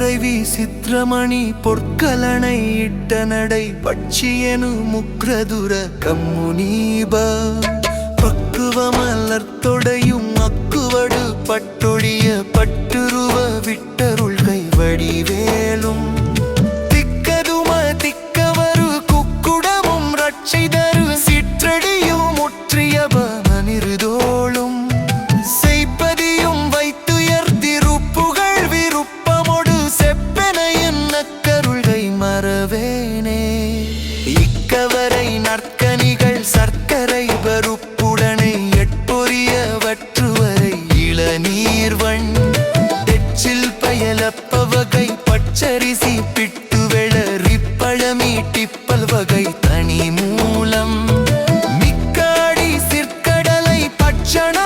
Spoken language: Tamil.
புடைவி சித்ரமணி பொற்கலனை இட்ட நடை பட்சியனு முக்ரதுர கம்முனீப. பக்குவமலர் அக்குவடு பட்டொழிய பட்டுருவ விட்டருள்கை வடிவேலும் மறவேனே இக்கவரை நற்கனிகள் சர்க்கரை பருப்புடனை எட்பொரிய வற்றுவரை இளநீர் வண் தெச்சில் பயலப்ப வகை பச்சரிசி பிட்டு வெளரி பழமி டிப்பல் வகை தனி மூலம் மிக்காடி சிற்கடலை பச்சன